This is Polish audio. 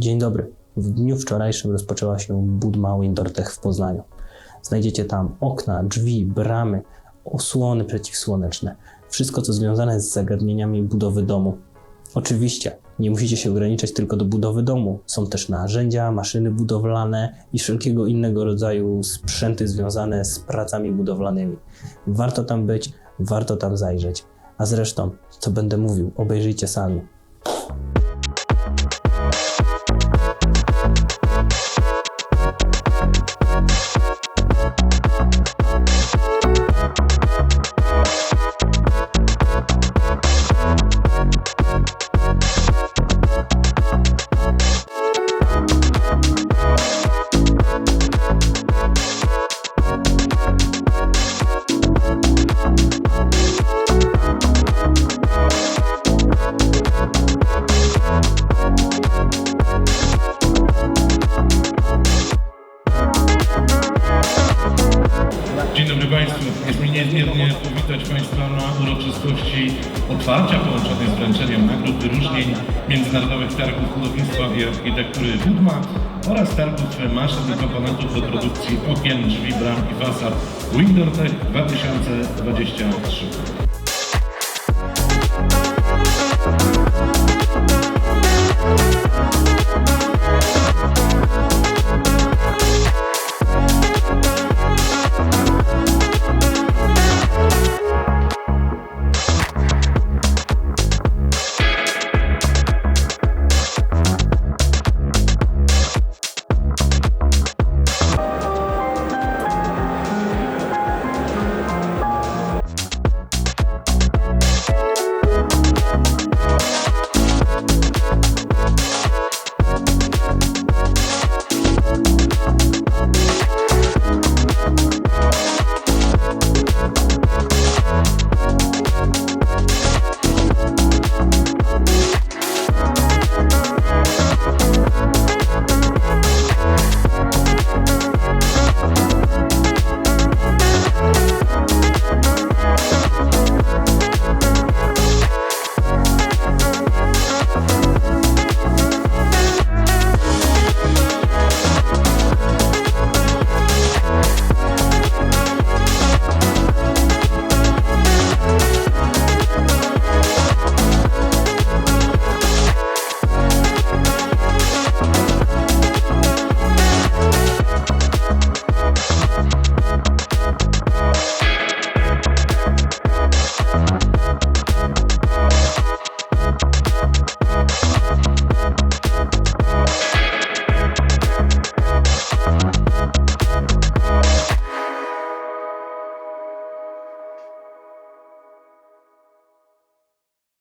Dzień dobry. W dniu wczorajszym rozpoczęła się budma Windortech w Poznaniu. Znajdziecie tam okna, drzwi, bramy, osłony przeciwsłoneczne. Wszystko, co związane z zagadnieniami budowy domu. Oczywiście, nie musicie się ograniczać tylko do budowy domu. Są też narzędzia, maszyny budowlane i wszelkiego innego rodzaju sprzęty związane z pracami budowlanymi. Warto tam być, warto tam zajrzeć. A zresztą, co będę mówił, obejrzyjcie sami. Dobry Państwu. Jest mi niezmiernie powitać Państwa na uroczystości otwarcia połączonej z wręczeniem nagród wyróżnień Międzynarodowych Targów Budownictwa i Architektury Budma oraz Targów Maszyn i Komponentów do produkcji okien, drzwi, bram i fasad Windortech 2023.